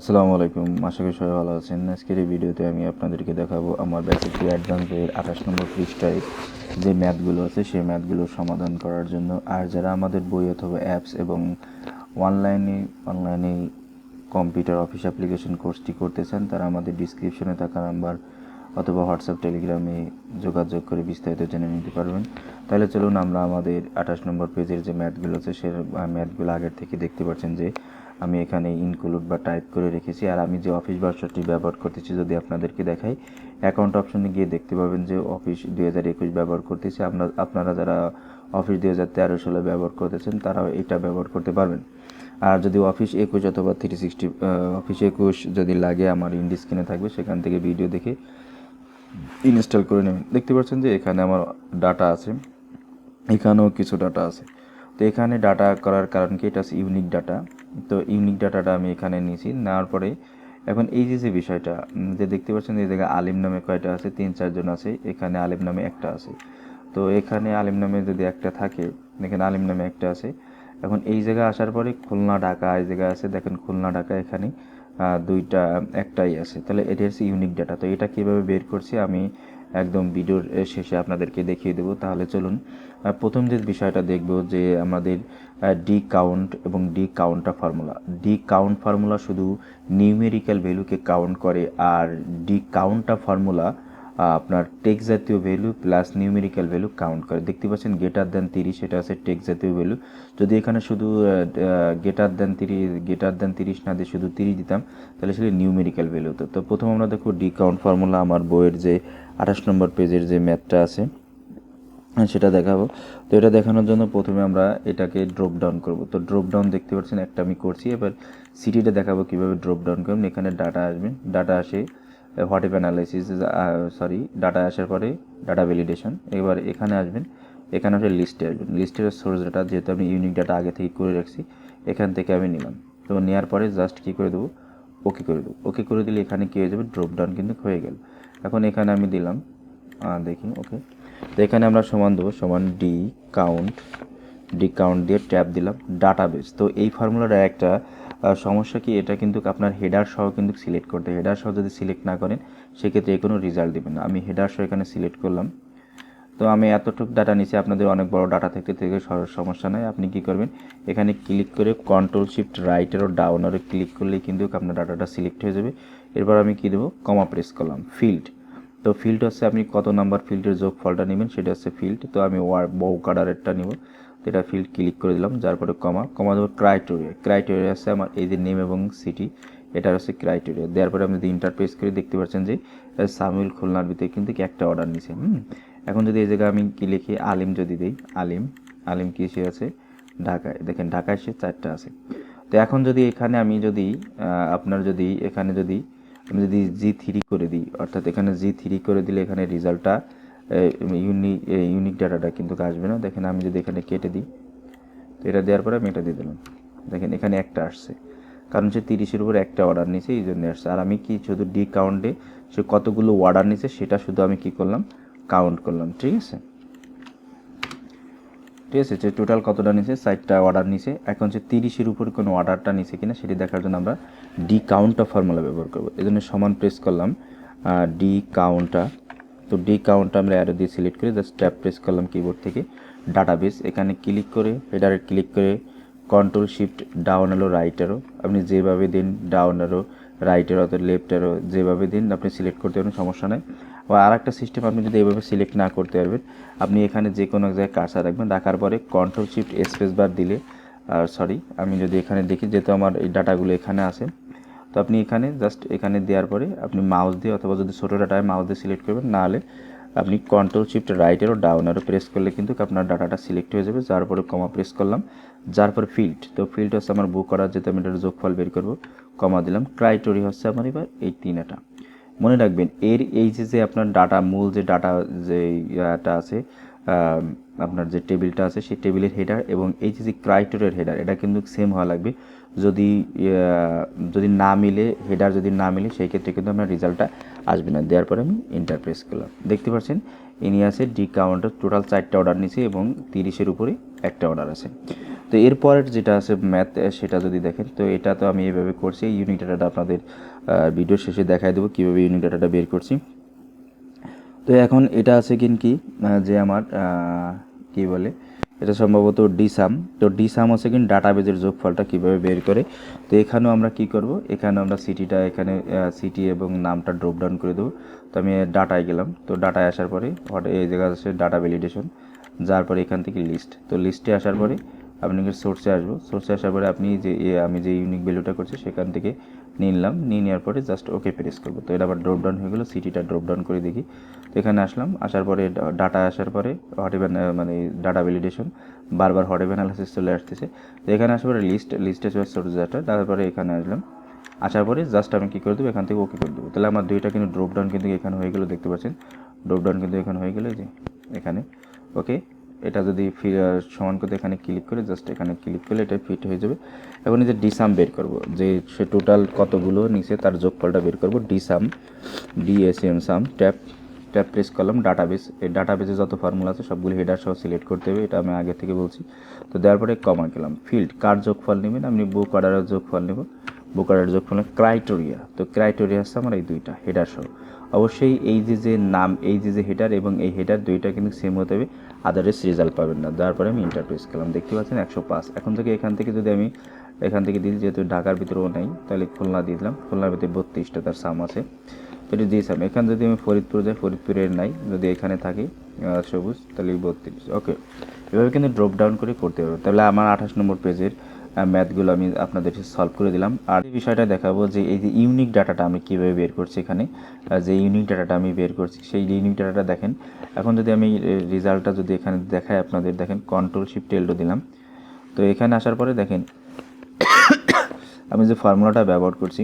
আসসালামু আলাইকুম, আশা করি সবাই ভালো আছেন। আজকের এই ভিডিওতে আমি আপনাদেরকে দেখাবো আমার বেসিক অ্যাডভান্সের আঠাশ নম্বর পৃষ্ঠায় যে ম্যাথগুলো আছে, সেই ম্যাথগুলো সমাধান করার জন্য। আর যারা আমাদের বই অথবা অ্যাপস এবং অনলাইনে অনলাইনে কম্পিউটার অফিস অ্যাপ্লিকেশন কোর্সটি করতে চান, তারা আমাদের ডিসক্রিপশনে থাকা নাম্বার অথবা হোয়াটসঅ্যাপ টেলিগ্রামে যোগাযোগ করে বিস্তারিত জেনে নিতে পারবেন। তাহলে চলুন আমরা আমাদের আঠাশ নম্বর পেজের যে ম্যাথগুলো আছে, সে ম্যাথগুলো আগের থেকে দেখতে পাচ্ছেন যে আমি এখানে ইনক্লুড বা টাইপ করে রেখেছি। আর আমি যে অফিস ভার্সনটি ব্যবহার করতেছি, যদি আপনাদেরকে দেখাই অ্যাকাউন্ট অপশনে গিয়ে দেখতে পাবেন যে অফিস দুই হাজার একুশ ব্যবহার করতেছি। আপনার আপনারা যারা অফিস দুই হাজার তেরো সালে ব্যবহার করতেছেন, তারাও এটা ব্যবহার করতে পারবেন। আর যদি অফিস একুশ অথবা থ্রি সিক্সটি অফিস একুশ যদি লাগে আমার ইন্ডি স্ক্রিনে থাকবে, সেখান থেকে ভিডিও দেখে ইনস্টল করে নেবেন। দেখতে পাচ্ছেন যে এখানে আমার ডাটা আছে। এখানেও কিছু ডাটা আছে। তো এখানে ডাটা করার কারণ কি? এটা ইউনিক ডাটা তো ইউনিক ডাটাটা আমি এখানে নিয়েছি। নেওয়ার পরে এখন এই যে যে বিষয়টা যে দেখতে পাচ্ছেন এই জায়গায় আলিম নামে কয়টা আছে? তিন চারজন আছে। এখানে আলিম নামে একটা আছে। তো এখানে আলিম নামে যদি একটা থাকে, এখানে আলিম নামে একটা আছে। এখন এই জায়গায় আসার পরে খুলনা, ঢাকা, এই জায়গায় আছে। দেখেন খুলনা, ঢাকা এখানে দুইটা, একটাই আছে। তাহলে এটা হচ্ছে ইউনিক ডাটা তো এটা কীভাবে বের করছি? আমি একদম ভিডিওর শেষে আপনাদেরকে দেখিয়ে দেবো। তাহলে চলুন প্রথম যে বিষয়টা দেখব যে আমাদের ডি কাউন্ট এবং ডি কাউন্টটা ফর্মুলা ডি কাউন্ট ফর্মুলা শুধু নিউমেরিক্যাল ভ্যালুকে কাউন্ট করে, আর ডি কাউন্টটা ফর্মুলা আপনার টেক্স জাতীয় value plus numerical value count করে। দেখতে পাচ্ছেন গেটার দেন তিরিশ, এটা আছে টেক্স জাতীয় ভ্যালু যদি এখানে শুধু গেটার দেন তিরিশ গেটার দেন তিরিশ না দিয়ে শুধু তিরিশ দিতাম, তাহলে সেটা নিউমেরিক্যাল ভ্যালু হতো। তো প্রথম আমরা দেখো ডি কাউন্ট ফর্মুলা আমার বইয়ের যে আঠাশ নম্বর পেজের যে ম্যাথটা আছে হ্যাঁ, সেটা দেখাবো। তো এটা দেখানোর জন্য প্রথমে আমরা এটাকে ড্রপ ডাউন করব। তো ড্রপ ডাউন দেখতে পাচ্ছেন একটা আমি করছি এবার সিটিটা দেখাবো কীভাবে ড্রপ ডাউন করবেন এখানে ডাটা আসবে। ডাটা আসে what if analysis sorry data আসার পরে ডাটা ভ্যালিডেশন এবার এখানে আসবেন এখানে আসলে লিস্টে আসবেন। লিস্টের সোর্স ডাটা যেহেতু আমি ইউনিক ডাটা আগে থেকে করে রাখছি এখান থেকে আমি নিলাম। তো নেওয়ার পরে জাস্ট কী করে দেবো? ওকে করে দেবো। ওকে করে দিলে এখানে কী হয়ে যাবে? ড্রপ ডাউন কিন্তু হয়ে গেল। এখন এখানে আমি দিলাম। দেখি, ওকে। তো এখানে আমরা সমান দেবো, সমান ডি কাউন্ট ডি কাউন্ট দিয়ে ট্যাব দিলাম ডাটাবেস তো এই ফর্মুলাটা একটা সমস্যা কি, এটা কিন্তু আপনার হেডার সহ কিন্তু সিলেক্ট করতে হেডার সহ যদি সিলেক্ট না করেন, সেক্ষেত্রে কোনো রেজাল্ট দেবেন না। আমি হেডার সহ এখানে সিলেক্ট করলাম। তো আমি এতটুকু ডাটা নিচে আপনাদের অনেক বড় ডাটা থেকে থেকে সমস্যা নাই। আপনি কি করবেন, এখানে ক্লিক করে কন্ট্রোল শিফট রাইটের ও ডাউনারে ক্লিক করলেই কিন্তু আপনার ডাটাটা সিলেক্ট হয়ে যাবে। এরপর আমি কি দেবো? কমা প্রেস করলাম ফিল্ড তো ফিল্ড হচ্ছে আপনি কত নাম্বার ফিল্ডের যোগ ফলটা নেবেন? সেটা হচ্ছে ফিল্ড তো আমি ওয়ার বউ কাডারেরটা নেব। তো এটা ফিল্ড ক্লিক করে দিলাম, যার পরে কমা কমা দেবো ক্রাইটেরিয়া ক্রাইটেরিয়া আছে আমার এই যে নেম এবং সিটি এটা হচ্ছে ক্রাইটেরিয়া দেওয়ার পরে আমি যদি ইন্টারপ্রেস করে দেখতে পাচ্ছেন যে সামিউল খুলনার ভিতরে কিন্তু একটা অর্ডার নিছে, হুম? এখন যদি এই জায়গায় আমি কি লিখি, আলিম যদি দিই, আলিম আলিম কি সে আছে? ঢাকায়। দেখেন ঢাকায় সে চারটা আছে। তো এখন যদি এখানে আমি যদি আপনার যদি এখানে যদি আমি যদি জি থ্রি করে দিই, অর্থাৎ এখানে জি থ্রি করে দিলে এখানে রেজাল্টটা ইউনিক ইউনিক ডাটাটা কিন্তু আসবে না। দেখেন আমি যদি এখানে কেটে দিই, তো এটা দেওয়ার পরে আমি এটা দিয়ে দিলাম। দেখেন এখানে একটা আসছে। কারণ সে তিরিশের উপর একটা অর্ডার নিছে, এই জন্য আসছে। আর আমি কি শুধু ডি কাউন্টে সে কতগুলো অর্ডার নিছে, সেটা শুধু আমি কি করলাম? কাউন্ট করলাম, ঠিক আছে? ঠিক আছে যে টোটাল কতটা নিছে চারটা অর্ডার নিছে, এখন সে তিরিশের উপর কোনো অর্ডারটা নিছে কিনা সেটি দেখার জন্য আমরা ডি কাউন্টটা ফর্মুলা ব্যবহার করব। এজন্য সমান প্রেস করলাম ডি কাউন্টটা তো ডি কাউন্টটা আমরা অ্যারো দিয়ে সিলেক্ট করে জাস্ট ট্যাপ প্রেস করলাম কিবোর্ড থেকে। ডাটাবেস এখানে ক্লিক করে হেডারে ক্লিক করে কন্ট্রোল শিফট ডাউন আলো রাইট আরও আপনি যেভাবে দিন ডাউন আরও রাইট আরও অথবা লেফট আরও যেভাবে দিন, আপনি সিলেক্ট করতে পারবেন, সমস্যা নেই। আর একটা সিস্টেম আপনি যদি এভাবে সিলেক্ট না করতে পারবেন, আপনি এখানে যে কোনো জায়গায় কার্সার রাখবেন। রাখার পরে কন্ট্রোল শিফট স্পেস বার দিলে, আর সরি আমি যদি এখানে দেখি যেহেতু আমার এই ডাটাগুলো এখানে আছে, তো আপনি এখানে জাস্ট এখানে দেওয়ার পরে আপনি মাউস দিয়ে অথবা যদি ছোটো ডাটায় মাউস দিয়ে সিলেক্ট করবেন না হলে আপনি কন্ট্রোল শিফট রাইটেরও ডাউনেরও প্রেস করলে কিন্তু আপনার ডাটাটা সিলেক্ট হয়ে যাবে। যার পরে কমা প্রেস করলাম, যার পরে ফিল্ড তো ফিল্ড হচ্ছে আমার বুক করার যেতে আমি এটার যোগফল বের করব কমা দিলাম। ক্রাইটেরিয়া হচ্ছে আমার এবার এই তিনটা। মনে রাখবেন, এর এই যে যে আপনার ডাটা, মূল যে ডাটা, যে ইয়াটা আছে আপনার যে টেবিলটা আছে, সেই টেবিলের হেডার এবং এই যে যে ক্রাইটেরিয়ার হেডার, এটা কিন্তু সেম হওয়া লাগবে। যদি যদি না মিলে, হেডার যদি না মিলে, সেই ক্ষেত্রে কিন্তু আপনার রেজাল্টটা আসবে না। দেওয়ার পরে আমি ইন্টার প্রেস করলাম। দেখতে পাচ্ছেন, ইনি আছে ডি কাউন্টার টোটাল চারটা অর্ডার নিছে এবং তিরিশের উপরে একটা অর্ডার আছে। তো এরপরের যেটা আছে ম্যাথ সেটা যদি দেখেন, তো এটা তো আমি এইভাবে করছি ইউনিট ডাটাটা আপনাদের ভিডিও শেষে দেখাই দেবো কীভাবে ইউনিট ডাটাটা বের করছি। তো এখন এটা আছে কিন কি যে আমার কি বলে, এটা সম্ভবত ডিসাম তো ডিসাম হচ্ছে কিন ডাটাবেজের যোগফলটা কীভাবে বের করে। তো এখানেও আমরা কি করব, এখানে আমরা সিটিটা এখানে সিটি এবং নামটা ড্রপ ডাউন করে দেবো। তো আমি ডাটায় গেলাম, তো ডাটায় আসার পরে এই জায়গা আছে ডাটা ভ্যালিডেশন যার পরে এখান থেকে লিস্ট তো লিস্টে আসার পরে আপনি সোর্সে আসব। সোর্সে আসার পরে আপনি যে আমি যে ইউনিক ভ্যালুটা করছি সেখান থেকে নিয়ে নিলাম। নিয়ে নেওয়ার পরে জাস্ট ওকে প্রেস করব। তো এটা আবার ড্রপ ডাউন হয়ে গেলো সিটিটা ড্রপ ডাউন করে দেখি। তো এখানে আসলাম, আসার পরে ডাটা আসার পরে হট ইভেন মানে ডাটা ভ্যালিডেশন বারবার হট ইভেন অ্যানালাইসিস চলে আসতেছে। তো এখানে আসার পরে লিস্ট লিস্টে সোর্স ডাটা তারপরে এখানে আসলাম। আসার পরে জাস্ট আমি কী করে দেবো? এখান থেকে ওকে করে দেবো। তাহলে আমার দুইটা কিন্তু ড্রপ ডাউন কিন্তু এখানে হয়ে গেলো, দেখতে পাচ্ছেন। ড্রপ ডাউন কিন্তু এখানে হয়ে গেলো যে, এখানে। ওকে এটা যদি সমান করতে এখানে ক্লিক করে জাস্ট এখানে ক্লিক করলে এটা ফিট হয়ে যাবে। এখন এই যে ডিসাম বের করব, যে সে টোটাল কতগুলো নিচে তার যোগফলটা বের করব D sum D S M sum tap tap press করলাম ডাটাবেস এই ডাটাবেসে যত ফর্মুলা আছে সবগুলো হেডার সহ সিলেক্ট করতে হবে, এটা আমি আগে থেকে বলছি। তো দেওয়ার পরে কমা গেলাম। ফিল্ড কার যোগফল নেবেন আপনি বুক অর্ডারের যোগফল নেব। বুক অর্ডারের যোগফল ক্রাইটেরিয়া তো ক্রাইটেরিয়া হচ্ছে আমার এই দুইটা হেডার সহ। অবশ্যই এই যে যে নাম, এই যে যে হেডার এবং এই হেডার দুইটা কিন্তু সেম হতে হবে। আদারস রেজাল্ট পাবেন না তারপরে আমি ইন্টারপ্রেস করলাম। দেখতে পাচ্ছেন একশো পাঁচ। এখন থেকে এখান থেকে যদি আমি এখান থেকে দিই, যেহেতু ঢাকার ভিতরেও নেই, তাহলে খুলনা দিয়ে দিলাম। খুলনার ভিতরে বত্রিশটা তার সাম আছে। তো এটা দিয়েছিলাম এখানে যদি আমি ফরিদপুর যাই, ফরিদপুরের নাই। যদি এখানে থাকি সবুজ, তাহলে বত্রিশ। ওকে এভাবে কিন্তু ড্রপ ডাউন করে করতে পারব। তাহলে আমার আঠাশ নম্বর পেজের ম্যাথগুলো আমি আপনাদের সলভ করে দিলাম। আর এই বিষয়টা দেখাবো যে এই যে ইউনিক ডাটাটা আমি কীভাবে বের করছি এখানে যে ইউনিক ডাটাটা আমি বের করছি, সেই ইউনিক ডাটাটা দেখেন। এখন যদি আমি রেজাল্টটা যদি এখানে দেখাই আপনাদের, দেখেন কন্ট্রোল শিফট এলডো দিলাম। তো এখানে আসার পরে দেখেন, আমি যে ফর্মুলাটা ব্যবহার করছি,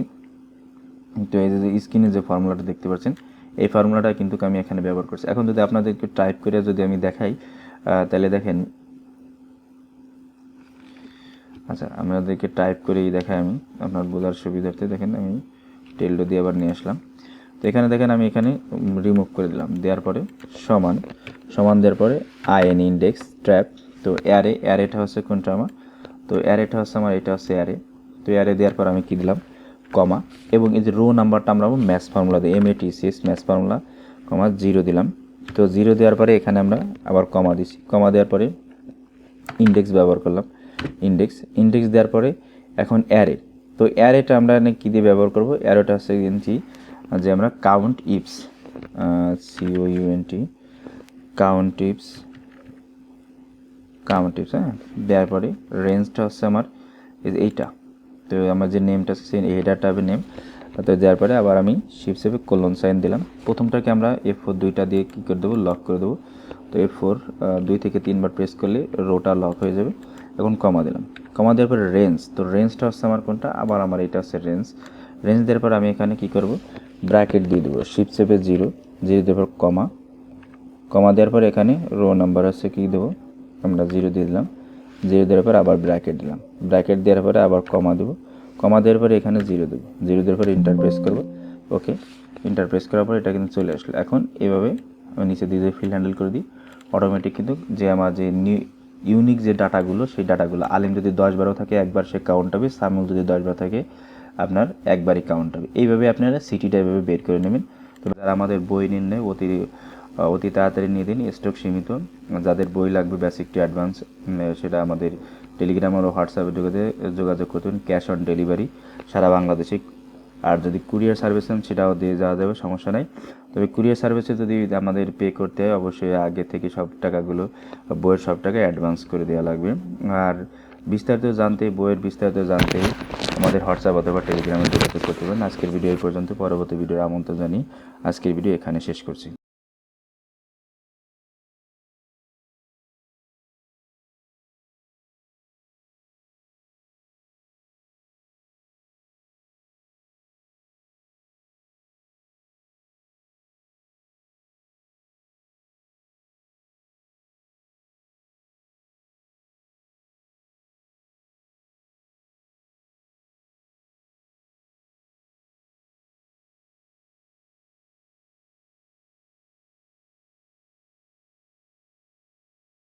তো এই যে স্ক্রিনে যে ফর্মুলাটা দেখতে পাচ্ছেন, এই ফর্মুলাটা কিন্তু আমি এখানে ব্যবহার করছি। এখন যদি আপনাদেরকে টাইপ করে যদি আমি দেখাই তাহলে দেখেন আচ্ছা আপনাদেরকে টাইপ করেই দেখাই আমি। আপনার বোঝার সুবিধার্থে দেখেন, আমি টেলডো দিয়ে আবার নিয়ে আসলাম। তো এখানে দেখেন, আমি এখানে রিমুভ করে দিলাম। দেওয়ার পরে সমান সমান দেওয়ার পরে আইএন ইন্ডেক্স ট্র্যাপ তো অ্যারে অ্যারেটা হচ্ছে কোনটা আমার? তো অ্যারেটা হচ্ছে আমার, এটা হচ্ছে অ্যারে তো অ্যারে দেওয়ার পর আমি কী দিলাম? কমা। এবং এই যে রো নাম্বারটা আমরা ম্যাথ ফর্মুলা দিই M A T C S math formula comma zero দিলাম। তো জিরো দেওয়ার পরে এখানে আমরা আবার কমা দিছি। কমা দেওয়ার পরে ইন্ডেক্স ব্যবহার করলাম। ইন্ডেক্স ইন্ডেক্স দেওয়ার পরে এখন অ্যারে তো অ্যারেটা আমরা কী দিয়ে ব্যবহার করব? অ্যারোটা হচ্ছে কিনছি যে আমরা count ifs C O U N T count ifs count ifs হ্যাঁ? দেওয়ার পরে রেঞ্জটা হচ্ছে আমার এইটা। তো আমার যে নেমটা আছে সেই হেডারটা হবে নেম তো দেওয়ার পরে আবার আমি শিপ সেভে কোলন সাইন দিলাম। প্রথমটাকে আমরা এফ ফোর দুইটা দিয়ে কী করে দেবো? লক করে দেবো। তো এফ ফোর দুই থেকে তিনবার প্রেস করলে রোটা লক হয়ে যাবে। এখন কমা দিলাম। কমা দেওয়ার পরে রেঞ্জ তো রেঞ্জটা হচ্ছে আমার কোনটা? আবার আমার এটা হচ্ছে রেঞ্জ রেঞ্জ দেওয়ার পর আমি এখানে কী করব? ব্র্যাকেট দিয়ে দেবো। শিপ সেভে জিরো জিরো দেওয়ার পর কমা। কমা দেওয়ার পর এখানে রো নাম্বার হচ্ছে কী দেবো? আমরা জিরো দিয়ে দিলাম। জিরো দেওয়ার পর আবার ব্র্যাকেট দিলাম। ব্র্যাকেট দেওয়ার পরে আবার কমা দেবো। কমা দেওয়ার পরে এখানে জিরো দেবো। জিরো দেওয়ার পরে ইন্টার প্রেস করব। ওকে ইন্টার প্রেস করার পরে এটা কিন্তু চলে আসলো। এখন এভাবে আমি নিচে দিয়ে ফিল হ্যান্ডেল করে দিই। অটোমেটিক কিন্তু যে আমার যে নিউ ইউনিক যে ডাটাগুলো, সেই ডাটাগুলো আলিম যদি দশ বারো থাকে, একবার সে কাউন্ট হবে সামুল যদি দশ বারো থাকে, আপনার একবারই কাউন্ট হবে। এইভাবে আপনারা সিটিটা এভাবে বের করে নেবেন। তো যারা আমাদের বই নির্ণয় অতি অতি তাড়াতাড়ি নিয়ে দিন স্টক সীমিত। যাদের বই লাগবে বেসিক অ্যাডভান্স সেটা আমাদের টেলিগ্রাম ও হোয়াটসঅ্যাপে যোগাযোগ যোগাযোগ করতেন ক্যাশ অন ডেলিভারি সারা বাংলাদেশে। আর যদি কুরিয়ার সার্ভিস নেন, সেটাও দিয়ে যাওয়া যাবে, সমস্যা নাই। তবে কুরিয়ার সার্ভিসে যদি আমাদের পে করতে হয়, অবশ্যই আগে থেকে সব টাকাগুলো, বইয়ের সব টাকা অ্যাডভান্স করে দেওয়া লাগবে। আর বিস্তারিত জানতে, বইয়ের বিস্তারিত জানতে আমাদের হোয়াটসঅ্যাপ অথবা টেলিগ্রামে যোগাযোগ করতে পারেন। আজকের ভিডিও এই পর্যন্ত। পরবর্তী ভিডিওর আমন্ত্রণ জানিয়ে আজকের ভিডিও এখানে শেষ করছি।